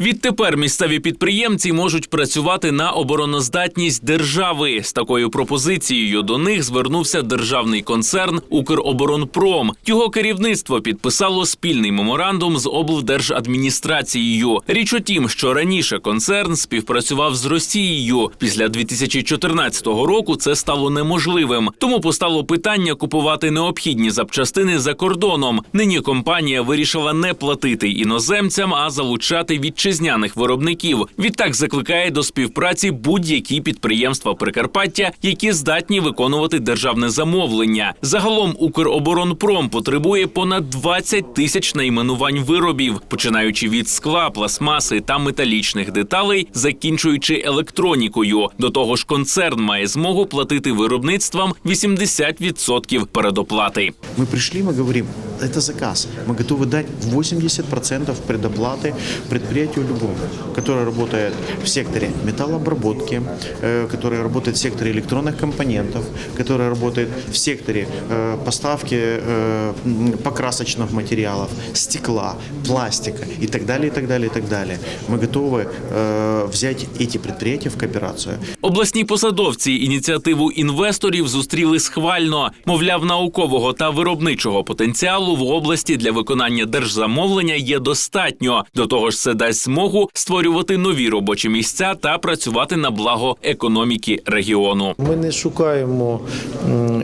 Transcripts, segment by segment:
Відтепер місцеві підприємці можуть працювати на обороноздатність держави. З такою пропозицією до них звернувся державний концерн Укроборонпром. Його керівництво підписало спільний меморандум з облдержадміністрацією. Річ у тім, що раніше концерн співпрацював з Росією. Після 2014 року це стало неможливим. Тому постало питання купувати необхідні запчастини за кордоном. Нині компанія вирішила не платити іноземцям, а залучати вітчизняних виробників. Відтак закликає до співпраці будь-які підприємства Прикарпаття, які здатні виконувати державне замовлення. Загалом Укроборонпром потребує понад 20 тисяч найменувань виробів, починаючи від скла, пластмаси та металічних деталей, закінчуючи електронікою. До того ж, концерн має змогу платити виробництвам 80% передоплати. Мы пришли, мы говорим, это заказ. Мы готовы дать 80% предоплаты предприятию любому, которое работает в секторе металлообработки, э, которое работает в секторе электронных компонентов, которое работает в секторе э, поставки э, м, покрасочных материалов, стекла, пластика и так далее, и так далее, и так далее. Мы готовы э, взять эти предприятия в кооперацию. Обласні посадовці ініціативу інвесторів зустріли схвально. Мовляв, наукового та виробничого потенціалу в області для виконання держзамовлення є достатньо. До того ж, це дасть змогу створювати нові робочі місця та працювати на благо економіки регіону. Ми не шукаємо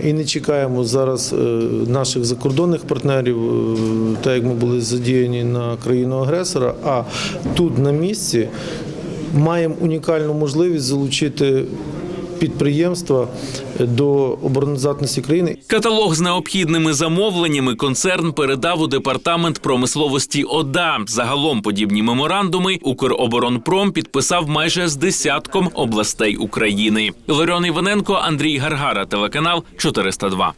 і не чекаємо зараз е, наших закордонних партнерів, е, так як ми були задіяні на країну агресора. А тут на місці маємо унікальну можливість залучити підприємства до обороноздатності країни. Каталог з необхідними замовленнями концерн передав у департамент промисловості ОДА. Загалом подібні меморандуми Укроборонпром підписав майже з десятком областей України. Іларіон Іваненко, Андрій Гаргара, телеканал 402.